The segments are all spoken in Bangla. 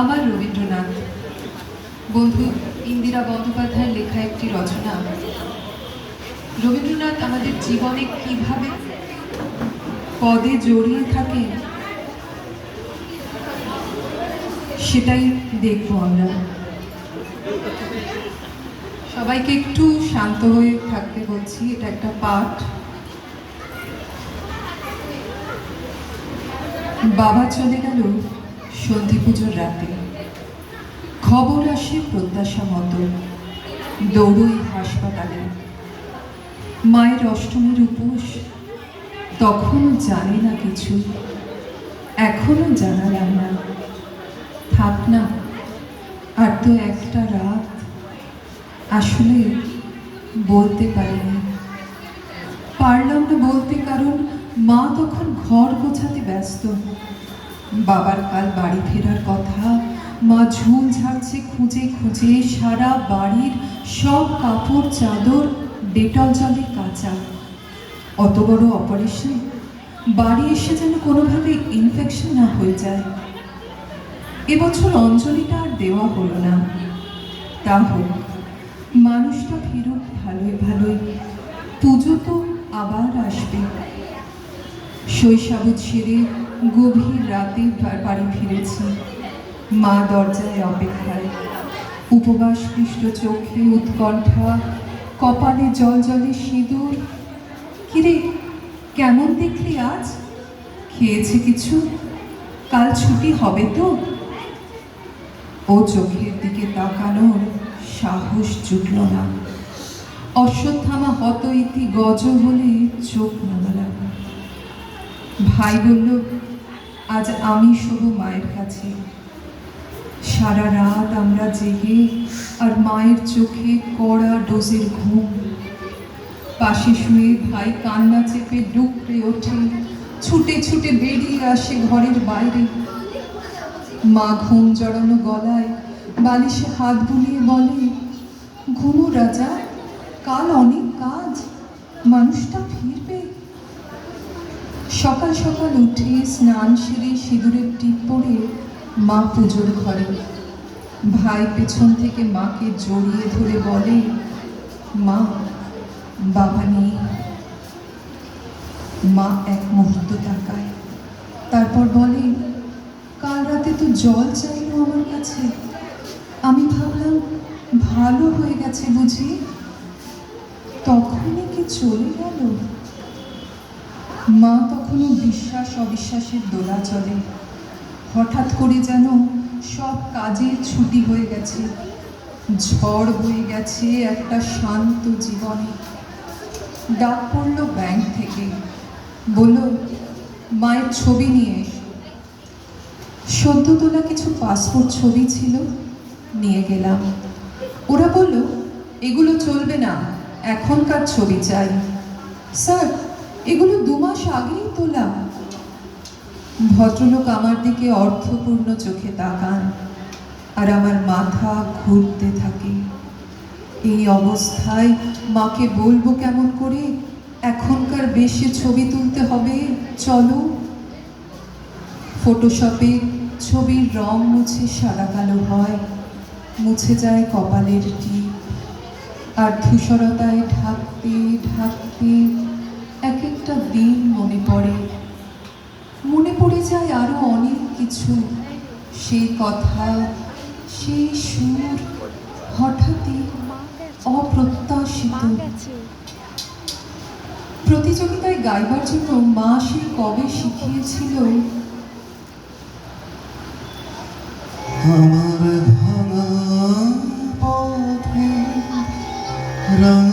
আমার রবীন্দ্রনাথ। বন্ধু, ইন্দিরা বন্দ্যোপাধ্যায়ের লেখা একটি রচনা। রবীন্দ্রনাথ আমাদের জীবনে কীভাবে পদে জড়িয়ে থাকে সেটাই দেখব আমরা। সবাইকে একটু শান্ত হয়ে থাকতে বলছি, এটা একটা পাঠ। বাবা চলে গেল। সন্ধি পুজোর রাতে। খবর আসে প্রত্যাশা মতো, দৌড়ই হাসপাতালে। মায়ের অষ্টমীর উপোস, তখনও জানে না কিছু এখনও জানালাম না থাক না, আর তো একটা রাত, আসলে বলতে পারিনি। পারলাম না বলতে, কারণ মা তখন ঘর গোছাতে ব্যস্ত। বাবার কাল বাড়ি ফেরার কথা। মা ঝুল ঝাড়ছে খুঁজে খুঁজে, সারা বাড়ির সব কাপড়, চাদর, ডেটল জলে কাঁচা। অত বড় অপারেশন? বাড়ি এসে যেন কোনোভাবে ইনফেকশন না হয়ে যায়। এবছর অঞ্জলিটা আর দেওয়া হলো না। তা হোক, মানুষটা ফিরুক ভালোই ভালোই। পুজো তো আবার আসবে। শৈশাবত সেরে গভীর রাতে বাড়ি ফিরেছি। মা দরজায় অপেক্ষায়। উপবাস পৃষ্ঠ চোখে উৎকণ্ঠা, কপালে জল জলে সিঁদুর। কিরে, কেমন দেখলি আজ? খেয়েছে কিছু? কাল ছুটি হবে তো? ও চোখের দিকে তাকানোর সাহস জুটল না। অশ্বত্থামা হত ইতি গজ বলে চোখ নামালাম। ভাই বলল আজ আমি শোবো মায়ের কাছে। সারা রাত আমরা জেগে আর মায়ের চোখে কড়া ডোজের ঘুম। পাশে শুয়ে ভাই কান্না চেপে ডুকরে ওঠে, ছুটে ছুটে বেরিয়ে আসে ঘরের বাইরে। মা ঘুম জড়ানো গলায় বালিশে হাত বুলিয়ে বলে, ঘুমো রাজা, কাল অনেক কাজ, মানুষটা ফিরবে। সকাল সকাল উঠে স্নান সেরে সিঁদুরের টিপ পরে মা পুজোর ঘরে। ভাই পেছন থেকে মাকে জড়িয়ে ধরে বলে, মা, বাবা নেই। মা এক মুহূর্ত তাকায়, তারপর বলে, কাল রাতে তো জল চাইলো আমার কাছে। আমি ভাবলাম, ভালো হয়ে গেছে বুঝি। তখনই কি চলে গেল? মা তখনও বিশ্বাস অবিশ্বাসের দোলা চলে। হঠাৎ করে যেন সব কাজে ছুটি হয়ে গেছে। ঝড় বয়ে গেছে একটা শান্ত জীবনে। ডাক পড়ল ব্যাংক থেকে। বলল, মায়ের ছবি নিয়ে এসো। সদ্য তোলা কিছু পাসপোর্ট ছবি ছিল, নিয়ে গেলাম। ওরা বলল, এগুলো চলবে না, এখনকার ছবি চাই। স্যার এগুলো দু মাস আগেই তোলা। ভদ্রলোক আমার দিকে অর্থপূর্ণ চোখে তাকান আর আমার মাথা ঘুরতে থাকে। এই অবস্থায় মাকে বলব কেমন করে, এখনকার বেশি ছবি তুলতে হবে, চলো। ফটোশপে ছবির রং মুছে সাদা কালো হয়, মুছে যায় কপালের টিপ। আর ধূসরতায় ঢাকতে ঢাকতে একটা দিন মনে পড়ে। মনে পড়ে যায় আরও অনেক কিছু। সেই কথা, সেই সুর হঠাৎই অপ্রত্যাশিত। প্রতিযোগিতায় গাইবার জন্য মা সে কবে শিখিয়েছিল? আমার ভাঙা পথে রাধুলা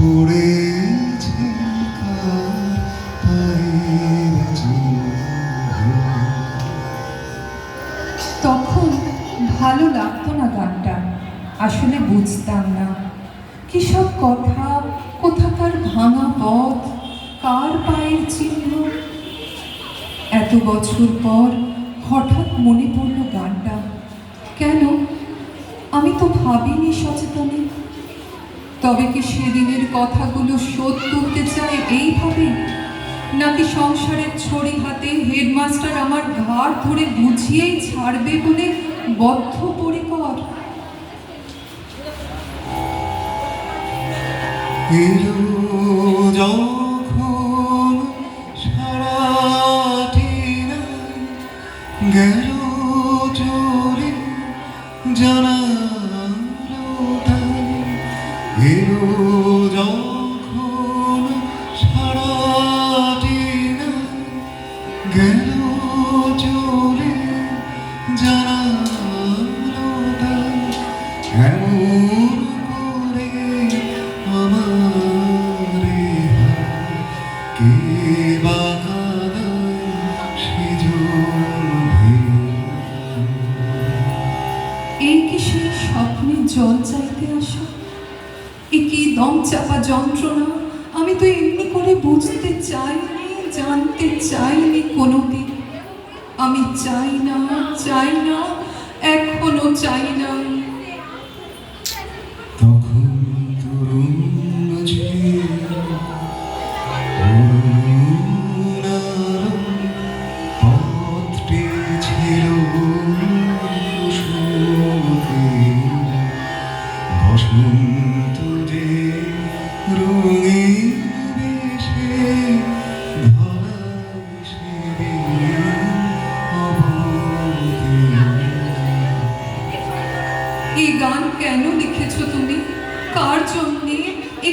তখন ভালো লাগতো না গানটা। আসলে বুঝতাম না। কিসব কথা, কোথাকার ভাঙা পথ, কার পায়ের চিহ্ন। এত বছর পর হঠাৎ মনে পড়ল গানটা। কেন? আমি তো ভাবিনি সচেতনে তবে কি সেদিনের কথাগুলো শোধ তুলতে চায় এইভাবে? নাকি সংসারের ছড়ি হাতে হেডমাস্টার আমার ঘাড় ধরে বুঝিয়েই ছাড়বে বলে বদ্ধ বদ্ধপরিকর? এলো গেল চলে জানালো এমন করে আমারে কে সেজন এই কি স্বপ্নে জল চাইতে আসা? কি যন্ত্রণা? আমি তো এমনি করে বুঝতে চাইনি জানতে চাইনি কোনোদিন। আমি চাই না চাই না এখনও চাই না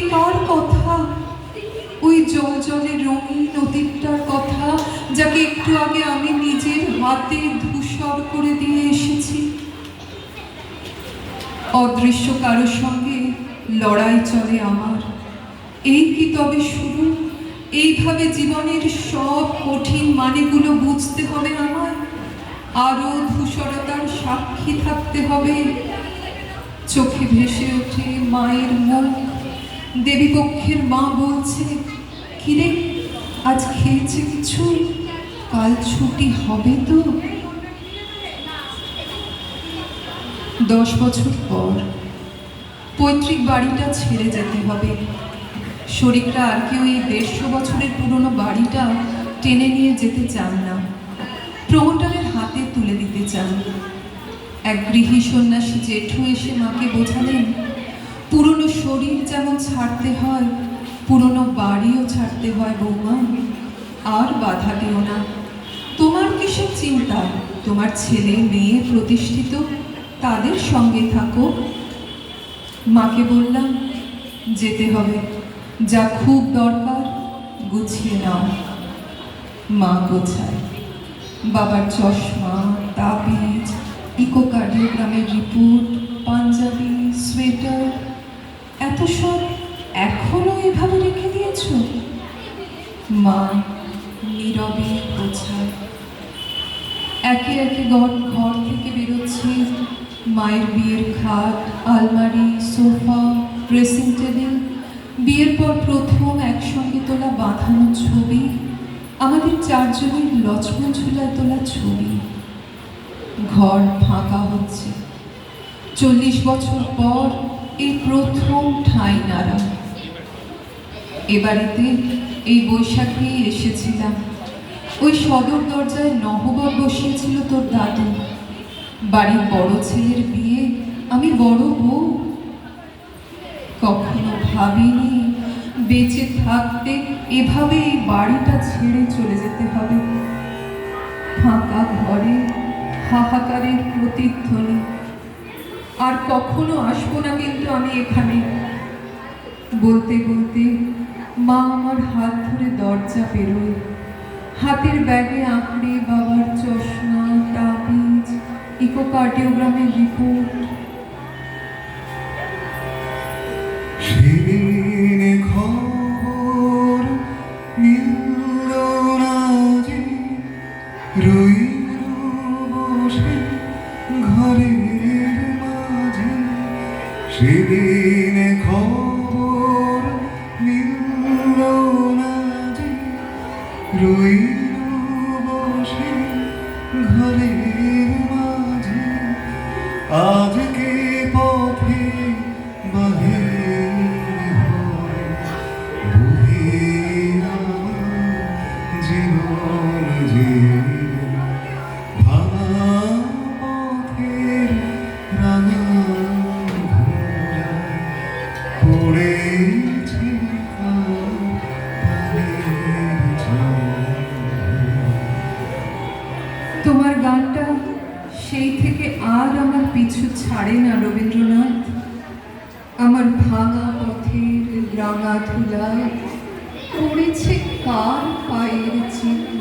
কার কথা। ওই জল জলে রঙিন নদীটার কথা, যাকে একটু আগে আমি নিজের হাতে ধূসর করে দিয়ে এসেছি। অদৃশ্য কারোর সঙ্গে লড়াই চলে আমার। এই কি তবে শুরু? এইভাবে জীবনের সব কঠিন মানেগুলো বুঝতে হবে আমার আরও ধূসরতার সাক্ষী থাকতে হবে। চোখে ভেসে ওঠে মায়ের মুখ। দেবীপক্ষের মা বলছে, কিরে, আজ খেয়েছে কিছু? কাল ছুটি হবে তো? দশ বছর পর পৈতৃক বাড়িটা ছেড়ে যেতে হবে। শরীরটা আর কেউ এই দেড়শো বছরের পুরনো বাড়িটা টেনে নিয়ে যেতে চান না। প্রমোটারের হাতে তুলে দিতে চান। এক গৃহী সন্ন্যাসী জেঠু এসে মাকে বোঝালেন শরীর যেমন ছাড়তে হয়, পুরনো বাড়িও ছাড়তে হয় বৌমা। আর বাধা দিও না। তোমার কিসের চিন্তা? তোমার ছেলে, মেয়ে প্রতিষ্ঠিত, তাদের সঙ্গে থাকো। মাকে বললাম, যেতে হবে। যা খুব দরকার, গুছিয়ে নাও। মা গোছায়। বাবার চশমা, তাবিজ, ইকোকার্ডিওগ্রামের রিপোর্ট, পাঞ্জাবি, সোয়েটার এত সব এখনও এভাবে রেখে দিয়েছ? মা, নীরবে গোছায় একে একে ঘর ঘর থেকে বেরোচ্ছে। মায়ের বিয়ের খাট, আলমারি, সোফা, ড্রেসিং টেবিল। বিয়ের পর প্রথম একসঙ্গে তোলা বাঁধানো ছবি। আমাদের চারজনের লক্ষ্মণ ঝুলায় তোলা ছবি। ঘর ফাঁকা হচ্ছে। চল্লিশ বছর পর এই প্রথম ঠাঁই নাড়া। এ বাড়িতে এই বৈশাখেই এসেছিলাম। ওই সদর দরজায় নহবত বসিয়েছিল তোর দাদু। বাড়ির বড় ছেলের বিয়ে আমি বড় বউ। কখনো ভাবিনি বেঁচে থাকতে এভাবে এই বাড়িটা ছেড়ে চলে যেতে হবে। ফাঁকা ঘরে হাহাকারের প্রতিধ্বনি। আর কখনো আসব না কিন্তু আমি এখানে। বলতে বলতে মা আমার হাত ধরে দরজা বেরোয় হাতের ব্যাগে আঁকড়ে বাবার চশমা, তাবিজ, ইকোকার্ডিওগ্রামের রিপোর্ট সেদিন খবর নিল না বসে ঘরের মাঝে। আজকে পথে হয়ে বহিরা জীবন পিছু ছাড়ে না রবীন্দ্রনাথ। আমার ভাঙা পথের রাঙা ধুলায় পড়েছে কার পায়ের চিহ্ন